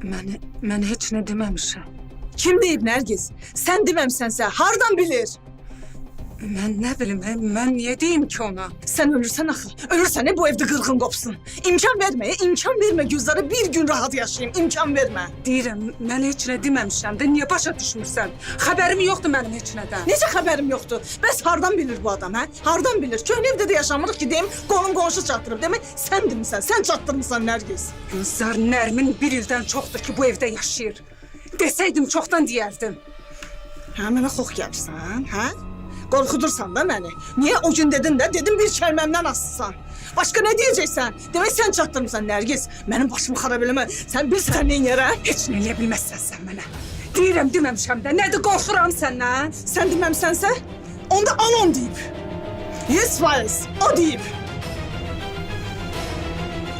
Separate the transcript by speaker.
Speaker 1: Mən, mən heç nə deməmişəm.
Speaker 2: Kim deyib Nərgiz? Sən deməmisənsə, hardan bilir?
Speaker 1: Mən nə bilim, mən, mən niyə deyim ki ona?
Speaker 2: Sən ölürsən axı. Ölürsən, bu evdə qırğın qopsun. İmkan vermə, imkan vermə Gülzara bir gün rahat yaşayım. İmkan vermə.
Speaker 1: Deyirəm, mən heç nə deməmişəm də, niyə başa düşmürsən? Xəbərim yoxdur mənim heç nədən.
Speaker 2: Necə xəbərim yoxdur? Bəs hardan bilir bu adam, hə? Hardan bilir? Köhnə evdə də yaşamırıq ki, deyim, qonum qonşu çatdırıb. Demək sən demisən, sən çatdırmısan Nərgiz.
Speaker 1: Gülzar Nərmin bir ildən çoxdur ki, bu evdə yaşayır. Desəydim çoxdan deyərdim.
Speaker 2: Hə, mənə xox gəlirsən, hə? Qorxudursan da məni. Niyə o gün dedin də, dedim bir kəlməmdən asısan. Başqa nə deyəcəksən? Demək sən çatdırmısan Nərgiz. Mənim başımı. Sən bilirsən nə yerə?
Speaker 1: Heç nə eləyə bilməzsən sən mənə. Deyirəm deməmişəm də, nədir qorxuram səndən?
Speaker 2: Sən deməmsənsə, onda anon deyib. 100 faiz o deyib.